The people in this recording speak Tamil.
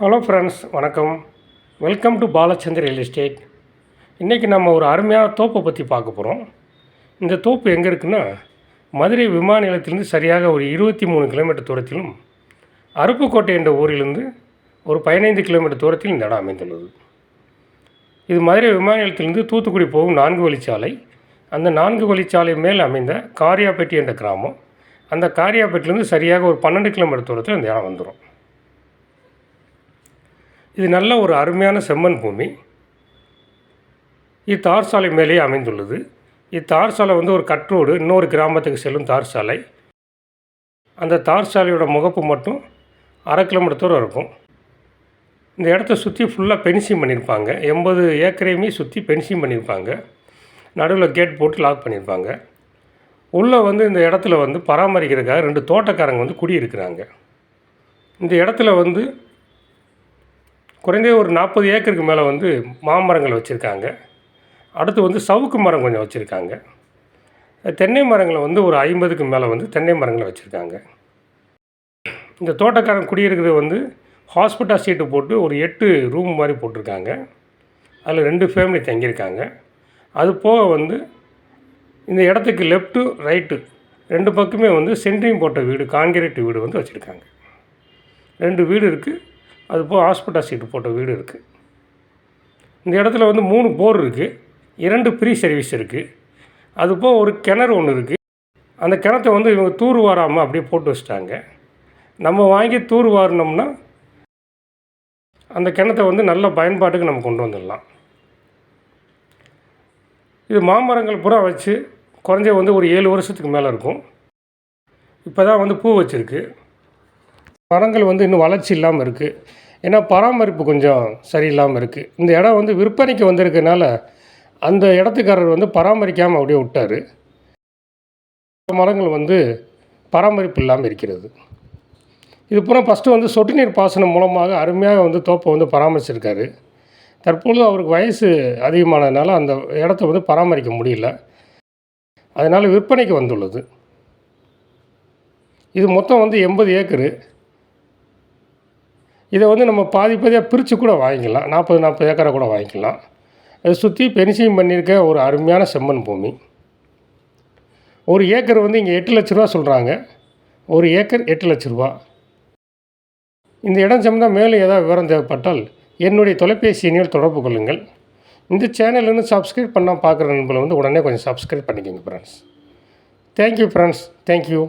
ஹலோ ஃப்ரெண்ட்ஸ் வணக்கம். Welcome to Balachander real estate இன்றைக்கி நம்ம ஒரு அருமையான தோப்பை பற்றி பார்க்க போகிறோம் இந்த தோப்பு எங்கே இருக்குன்னா மதுரை விமான நிலையத்திலிருந்து சரியாக ஒரு இருபத்தி மூணு கிலோமீட்டர் தூரத்திலும் அருப்புக்கோட்டை என்ற ஊரிலிருந்து ஒரு பதினைந்து கிலோமீட்டர் தூரத்தில் இந்த இடம் அமைந்துள்ளது. இது மதுரை விமான நிலையத்திலிருந்து தூத்துக்குடி போகும் நான்கு வழிச்சாலை. அந்த நான்கு வழிச்சாலை மேல் அமைந்த காரியாப்பேட்டி என்ற கிராமம். அந்த காரியாப்பேட்டிலேருந்து சரியாக ஒரு பன்னெண்டு கிலோமீட்டர் தூரத்தில் இந்த இடம் வந்துடும் இது நல்ல ஒரு அருமையான செம்மண் பூமி. இது தார் சாலை மேலேயே அமைந்துள்ளது. இது தார் சாலை வந்து ஒரு கட்ரோடு இன்னொரு கிராமத்துக்கு செல்லும் தார் சாலை. அந்த தார் சாலையோட முகப்பு மட்டும் அரை கிலோமீட்டர் தூரம் இருக்கும். இந்த இடத்த சுற்றி ஃபுல்லாக பென்சிங் பண்ணியிருப்பாங்க. எண்பது ஏக்கரையுமே சுற்றி பென்சிங் பண்ணியிருப்பாங்க. நடுவில் கேட் போட்டு லாக் பண்ணியிருப்பாங்க. உள்ளே வந்து இந்த இடத்துல வந்து பராமரிக்கிறதுக்காக ரெண்டு தோட்டக்காரங்க வந்து குடியிருக்கிறாங்க. இந்த இடத்துல வந்து குறைந்தது ஒரு நாற்பது ஏக்கருக்கு மேலே வந்து மாமரங்கள் வச்சுருக்காங்க. அடுத்து வந்து சவுக்கு மரம் கொஞ்சம் வச்சுருக்காங்க. தென்னை மரங்களை வந்து ஒரு ஐம்பதுக்கு மேலே வந்து தென்னை மரங்களை வச்சுருக்காங்க. இந்த தோட்டக்காரன் குடியிருக்கிறது வந்து ஹாஸ்பிட்டல் சீட்டு போட்டு ஒரு எட்டு ரூம் மாதிரி போட்டிருக்காங்க. அதில் ரெண்டு ஃபேமிலி தங்கியிருக்காங்க. அது போக வந்து இந்த இடத்துக்கு லெஃப்ட்டு ரைட்டு ரெண்டு பக்கமே வந்து சென்ட்ரிங் போட்ட வீடு கான்கிரீட் வீடு வந்து வச்சுருக்காங்க. ரெண்டு வீடு இருக்குது அது போக ஹாஸ்பிட்டல் சீட்டு போட்ட வீடு இருக்குது இந்த இடத்துல வந்து மூணு போர் இருக்குது இரண்டு ப்ரீ சர்வீஸ் இருக்குது அது போக ஒரு கிணறு ஒன்று இருக்குது அந்த கிணத்தை வந்து இவங்க தூர் வாராமல் அப்படியே போட்டு வச்சிட்டாங்க. நம்ம வாங்கி தூர் வாரினோம்னா அந்த கிணத்தை வந்து நல்ல பயன்பாட்டுக்கு நம்ம கொண்டு வந்துடலாம். இது மாமரங்கள் பூரா வச்சு குறைஞ்ச வந்து ஒரு ஏழு வருஷத்துக்கு மேலே இருக்கும். இப்போ தான் வந்து பூ வச்சுருக்கு. மரங்கள் வந்து இன்னும் வளர்ச்சி இல்லாமல் இருக்குது ஏன்னா பராமரிப்பு கொஞ்சம் சரியில்லாமல் இருக்குது இந்த இடம் வந்து விற்பனைக்கு வந்திருக்கனால அந்த இடத்துக்காரர் வந்து பராமரிக்காமல் அப்படியே விட்டார். மரங்கள் வந்து பராமரிப்பு இல்லாமல் இருக்கிறது. இது பூரா ஃபஸ்ட்டு வந்து சொட்டு நீர் பாசனம் மூலமாக அருமையாக வந்து தோப்பை வந்து பராமரிச்சிருக்காரு. தற்பொழுது அவருக்கு வயசு அதிகமானதுனால அந்த இடத்த வந்து பராமரிக்க முடியல. அதனால் விற்பனைக்கு வந்துள்ளது. இது மொத்தம் வந்து எண்பது ஏக்கரு. இதை வந்து நம்ம பாதி பாதியாக பிரித்து கூட வாங்கிக்கலாம். நாற்பது நாற்பது ஏக்கரை கூட வாங்கிக்கலாம். அதை சுற்றி பென்சிங் பண்ணியிருக்க ஒரு அருமையான செம்மண் பூமி. ஒரு ஏக்கர் வந்து இங்கே எட்டு லட்ச ரூபா சொல்கிறாங்க ஒரு ஏக்கர் எட்டு லட்ச ரூபா. இந்த இடம் சம்மந்தம் மேலும் ஏதாவது விவரம் தேவைப்பட்டால் என்னுடைய தொலைபேசி எண்ணில் தொடர்பு கொள்ளுங்கள். இந்த சேனல் சப்ஸ்கிரைப் பண்ணால் பார்க்குற நண்பர்களை வந்து உடனே கொஞ்சம் சப்ஸ்கிரைப் பண்ணிக்கோங்க ஃப்ரெண்ட்ஸ் தேங்க்யூ ஃப்ரெண்ட்ஸ் தேங்க்யூ